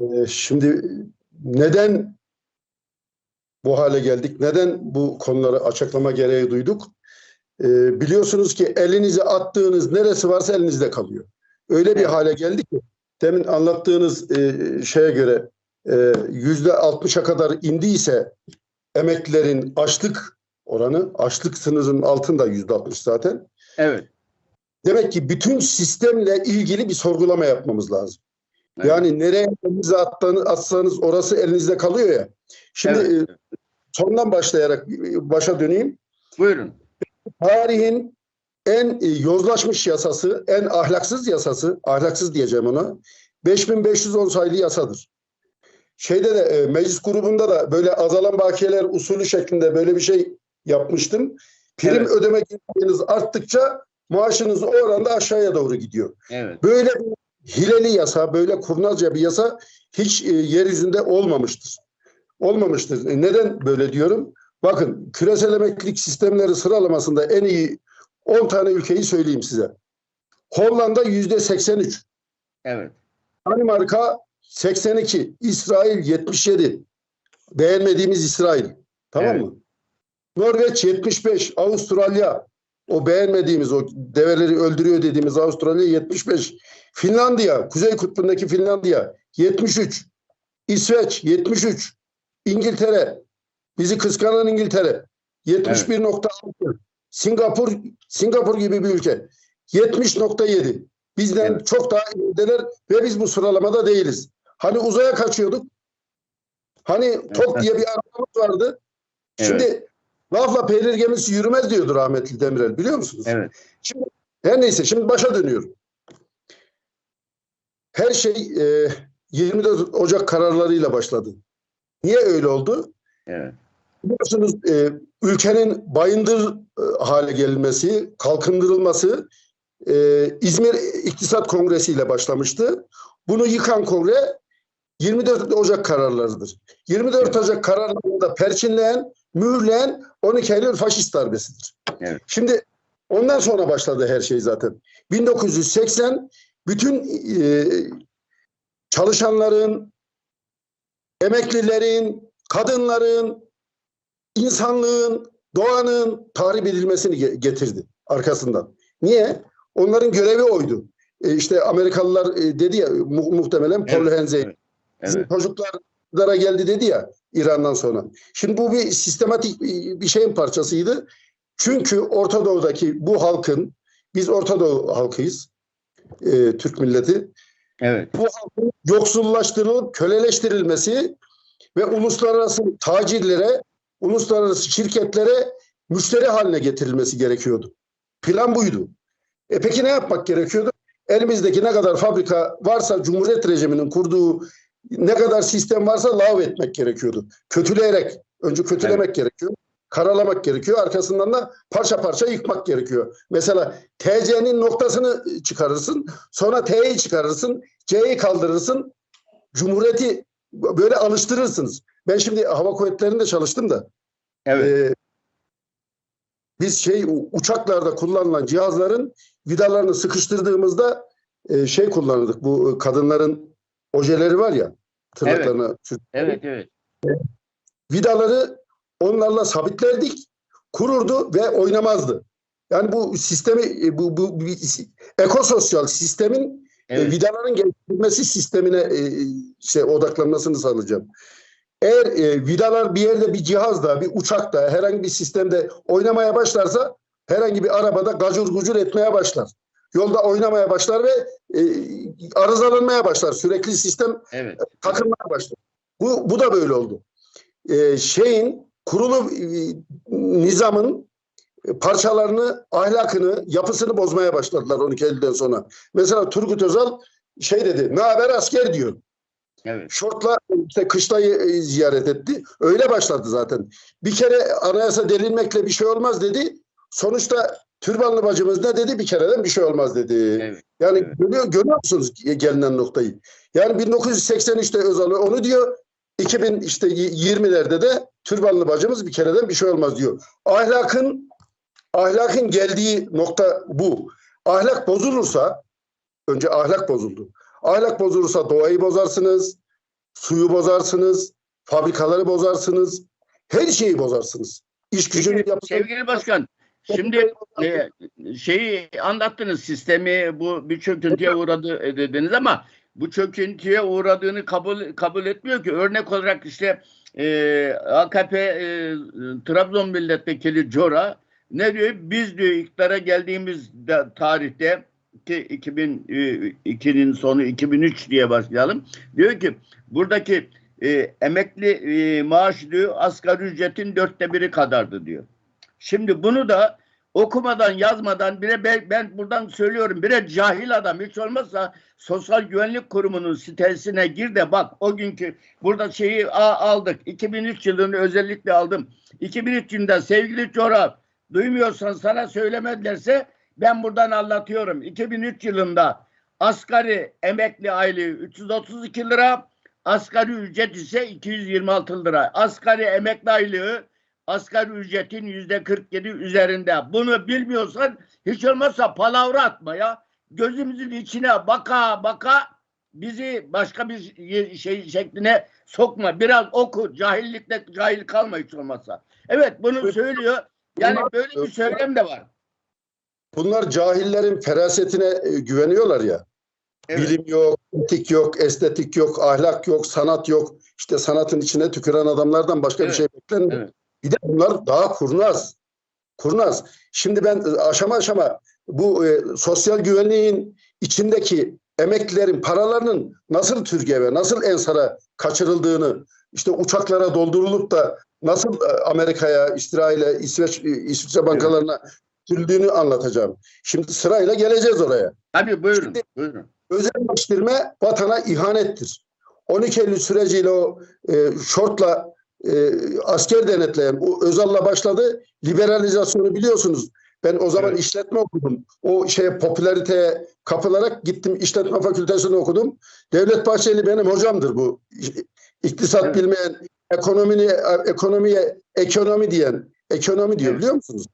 Ee, şimdi neden bu hale geldik? Neden bu konuları açıklama gereği duyduk? Ee, biliyorsunuz ki elinize attığınız neresi varsa elinizde kalıyor. Öyle bir hale geldik ki demin anlattığınız e, şeye göre e, yüzde altmışa kadar indiyse emeklilerin açlık oranı, açlık sınırının altında yüzde altmış zaten. Evet. Demek ki bütün sistemle ilgili bir sorgulama yapmamız lazım. Evet. Yani nereye attığını, atsanız orası elinizde kalıyor ya. Şimdi Evet. e, sondan başlayarak e, başa döneyim. Buyurun. Tarihin en e, yozlaşmış yasası, en ahlaksız yasası, ahlaksız diyeceğim ona, 5510 sayılı yasadır. Şeyde de e, meclis grubunda da böyle azalan bakiyeler usulü şeklinde böyle bir şey yapmıştım. Prim Evet. ödeme geliriniz arttıkça maaşınız o oranda aşağıya doğru gidiyor. Evet. Böyle bir hileli yasa, böyle kurnazca bir yasa hiç e, yeryüzünde olmamıştır. Olmamıştır. E, neden böyle diyorum? Bakın küresel emeklilik sistemleri sıralamasında en iyi 10 tane ülkeyi söyleyeyim size. Hollanda yüzde 83, Evet. Danimarka 82, İsrail 77. Beğenmediğimiz İsrail. Tamam Evet. mı? Norveç 75, Avustralya o beğenmediğimiz o develeri öldürüyor dediğimiz Avustralya 75. Finlandiya, Kuzey Kutbu'ndaki Finlandiya 73. İsveç 73. İngiltere bizi kıskanan İngiltere 71.6. Singapur Singapur gibi bir ülke 70.7. Bizden Evet. çok daha iyiler ve biz bu sıralamada değiliz. Hani uzaya kaçıyorduk. Hani TOK diye bir arabamız vardı. Şimdi lafla peynir gemisi yürümez diyordu rahmetli Demirel biliyor musunuz? Evet. Şimdi her neyse şimdi başa dönüyorum. Her şey e, 24 Ocak kararlarıyla başladı. Niye öyle oldu? Evet. Biliyorsunuz e, ülkenin bayındır e, hale gelmesi, kalkındırılması e, İzmir İktisat Kongresi ile başlamıştı. Bunu yıkan kongre 24 Ocak kararlarıdır. 24 Ocak kararlarında perçinleyen, mühürleyen 12 Eylül faşist darbesidir. Evet. Şimdi ondan sonra başladı her şey zaten. 1980 bütün e, çalışanların, emeklilerin, kadınların, insanlığın, doğanın tahrip edilmesini ge- getirdi arkasından. Niye? Onların görevi oydu. E işte Amerikalılar e, dedi ya mu- muhtemelen Paul Evet, Henzey evet. Evet. çocuklara geldi dedi ya İran'dan sonra. Şimdi bu bir sistematik bir bir şeyin parçasıydı. Çünkü Orta Doğu'daki bu halkın, biz Orta Doğu halkıyız, e, Türk milleti. Evet. Bu halkın yoksullaştırılıp köleleştirilmesi ve uluslararası tacirlere, uluslararası şirketlere müşteri haline getirilmesi gerekiyordu. Plan buydu. E peki ne yapmak gerekiyordu? Elimizdeki ne kadar fabrika varsa Cumhuriyet rejiminin kurduğu ne kadar sistem varsa lav etmek gerekiyordu. Kötüleyerek, önce kötülemek gerekiyor. Karalamak gerekiyor. Arkasından da parça parça yıkmak gerekiyor. Mesela TC'nin noktasını çıkarırsın. Sonra T'yi çıkarırsın. C'yi kaldırırsın. Cumhuriyeti böyle alıştırırsınız. Ben şimdi hava kuvvetlerinde çalıştım da Evet. ee, biz şey uçaklarda kullanılan cihazların vidalarını sıkıştırdığımızda e, şey kullanırdık. Bu e, kadınların ojeleri var ya tırnaklarına. sür- Evet. Evet. Vidaları onlarla sabitlerdik. Kururdu ve oynamazdı. Yani bu sistemi e, bu, bu, bu ekososyal sistemin e, Evet. vidaların geliştirilmesi sistemine e, şey odaklanmasını sağlayacağım. Eğer e, vidalar bir yerde bir cihazda, bir uçakta, herhangi bir sistemde oynamaya başlarsa herhangi bir arabada gacur gucur etmeye başlar. Yolda oynamaya başlar ve e, arızalanmaya başlar. Sürekli sistem Evet. takılmaya başlar. Bu, bu da böyle oldu. E, şeyin kurulu e, nizamın e, parçalarını, ahlakını, yapısını bozmaya başladılar 12 Eylül'den sonra. Mesela Turgut Özal şey dedi, ne haber asker diyor. Evet. Şortla işte kışlayı e, ziyaret etti. Öyle başladı zaten. Bir kere anayasa delinmekle bir şey olmaz dedi. Sonuçta türbanlı bacımız ne dedi? Bir kereden bir şey olmaz dedi. Evet. Yani Evet. görüyor, görüyor musunuz gelinen noktayı? Yani 1983'te Özal onu diyor. 2000 işte 20'lerde de türbanlı bacımız bir kereden bir şey olmaz diyor. Ahlakın ahlakın geldiği nokta bu. Ahlak bozulursa önce ahlak bozuldu. Ahlak bozulursa doğayı bozarsınız. suyu bozarsınız, fabrikaları bozarsınız, her şeyi bozarsınız. İş gücünü yapın. sevgili başkan, şimdi e, şeyi anlattınız sistemi bu bir çöküntüye uğradı e, dediniz ama bu çöküntüye uğradığını kabul kabul etmiyor ki. Örnek olarak işte e, AKP e, Trabzon milletvekili Cora ne diyor? Biz diyor iktidara geldiğimiz tarihte ki 2002'nin sonu 2003 diye başlayalım. Diyor ki buradaki e, emekli e, maaş diyor asgari ücretin dörtte biri kadardı diyor. Şimdi bunu da okumadan yazmadan ben, ben buradan söylüyorum. Bire cahil adam hiç olmazsa Sosyal Güvenlik Kurumu'nun sitesine gir de bak o günkü burada şeyi a- aldık. 2003 yılını özellikle aldım. 2003 yılında sevgili Çorap duymuyorsan sana söylemedilerse ben buradan anlatıyorum. 2003 yılında asgari emekli aylığı 332 lira asgari ücret ise 226 lira. Asgari emekli aylığı asgari ücretin yüzde 47 üzerinde. Bunu bilmiyorsan hiç olmazsa palavra atma ya. Gözümüzün içine baka baka bizi başka bir şey şekline sokma. Biraz oku. Cahillikle cahil kalma hiç olmazsa. Evet bunu söylüyor. Yani böyle bir söylem de var. Bunlar cahillerin ferasetine e, güveniyorlar ya. Evet. Bilim yok, etik yok, estetik yok, ahlak yok, sanat yok. İşte sanatın içine tüküren adamlardan başka bir Evet, şey beklenmiyor. evet. Bir de bunlar daha kurnaz. Kurnaz. Şimdi ben e, aşama aşama bu e, sosyal güvenliğin içindeki emeklilerin paralarının nasıl Türkiye'ye, nasıl Ensar'a kaçırıldığını, işte uçaklara doldurulup da nasıl e, Amerika'ya, İsrail'e, İsveç, e, İsviçre bankalarına sürüldüğünü anlatacağım. Şimdi sırayla geleceğiz oraya Tabii buyurun. Şimdi- buyurun. özelleştirme vatana ihanettir. 12 Eylül süreciyle o e, şortla e, asker denetleyen o Özal'la başladı. Liberalizasyonu biliyorsunuz. Ben o zaman Evet. işletme okudum. O şeye popülariteye kapılarak gittim işletme fakültesini okudum. Devlet Bahçeli benim hocamdır bu. İktisat Evet. bilmeyen, ekonomiye, ekonomiye ekonomi diyen, ekonomi diyor Evet. biliyor musunuz?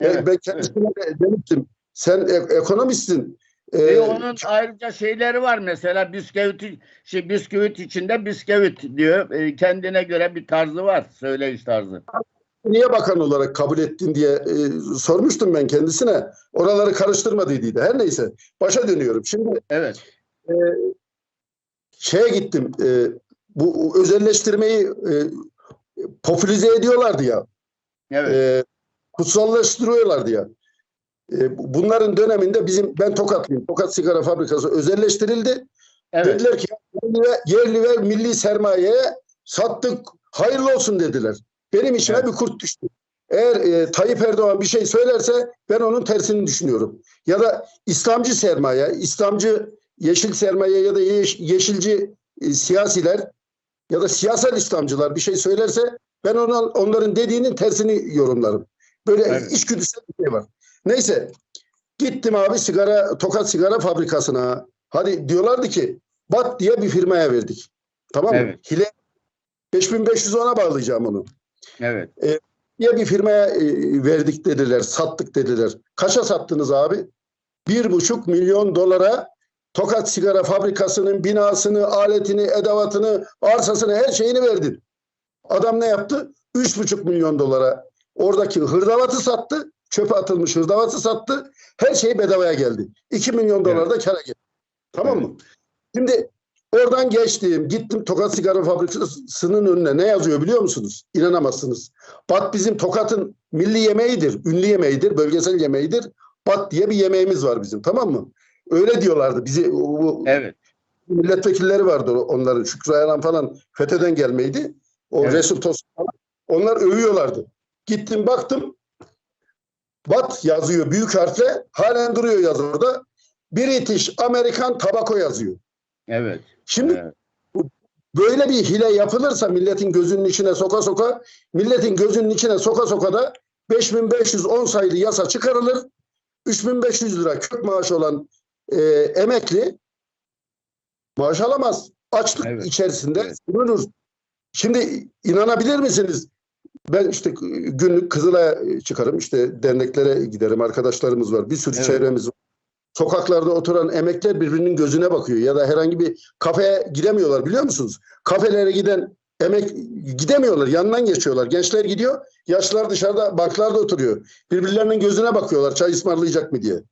Evet, ben kendisine de demiştim. Sen e- ekonomistsin. Ee, onun ayrıca şeyleri var mesela bisküvit, şey, bisküvit içinde bisküvit diyor. E, kendine göre bir tarzı var. Söyleyiş tarzı. niye bakan olarak kabul ettin diye e, sormuştum ben kendisine. Oraları karıştırma dediydi. Her neyse. Başa dönüyorum. Şimdi Evet. şeye gittim. e, bu özelleştirmeyi e, popülize ediyorlardı ya. Evet. E, kutsallaştırıyorlardı ya. E, bu- bunların döneminde bizim ben Tokatlıyım. Tokat Sigara Fabrikası özelleştirildi. evet. Dediler ki yerli ve, yerli ve milli sermayeye sattık. Hayırlı olsun dediler. Benim içime Evet. bir kurt düştü. Eğer e, Tayyip Erdoğan bir şey söylerse ben onun tersini düşünüyorum. Ya da İslamcı sermaye, İslamcı yeşil sermaye ya da yeş- yeşilci e, siyasiler ya da siyasal İslamcılar bir şey söylerse ben ona, onların dediğinin tersini yorumlarım. Böyle Evet. içgüdüsel bir şey var. Neyse gittim abi sigara Tokat Sigara Fabrikası'na. Hadi diyorlardı ki BAT diye bir firmaya verdik. Tamam mı? Evet. Hile 5500 ona bağlayacağım onu. Evet. Diye bir firmaya e, verdik dediler, sattık dediler. Kaça sattınız abi? Bir buçuk milyon dolara Tokat Sigara Fabrikası'nın binasını, aletini, edevatını, arsasını, her şeyini verdin. Adam ne yaptı? Üç buçuk milyon dolara oradaki hırdavatı sattı. Çöpe atılmış hırdavatı sattı. Her şey bedavaya geldi. 2 milyon dolar da kara geldi. Tamam mı? Şimdi oradan geçtim. Gittim Tokat Sigara Fabrikası'nın önüne. Ne yazıyor biliyor musunuz? İnanamazsınız. Bat bizim Tokat'ın milli yemeğidir. Ünlü yemeğidir. Bölgesel yemeğidir. Bat diye bir yemeğimiz var bizim. Tamam mı? Öyle diyorlardı. Bizi bu Evet. milletvekilleri vardı onların. Şükrü Ayran falan FETÖ'den gelmeydi. O Evet. Resul Tosun falan. Onlar övüyorlardı. Gittim baktım. Bat yazıyor büyük harfle. Halen duruyor yazı orada. British Amerikan Tabako yazıyor. Evet. Şimdi Evet. böyle bir hile yapılırsa milletin gözünün içine soka soka, milletin gözünün içine soka soka da 5510 sayılı yasa çıkarılır. 3500 lira kök maaş olan e, emekli maaş alamaz. Açlık Evet. içerisinde Evet. sürünür. Şimdi inanabilir misiniz? Ben işte günlük Kızılay'a çıkarım. işte derneklere giderim. Arkadaşlarımız var. Bir sürü Evet. çevremiz var. sokaklarda oturan emekler birbirinin gözüne bakıyor ya da herhangi bir kafeye gidemiyorlar biliyor musunuz? Kafelere giden emek gidemiyorlar. Yanından geçiyorlar. Gençler gidiyor. Yaşlılar dışarıda banklarda oturuyor. Birbirlerinin gözüne bakıyorlar çay ısmarlayacak mı diye.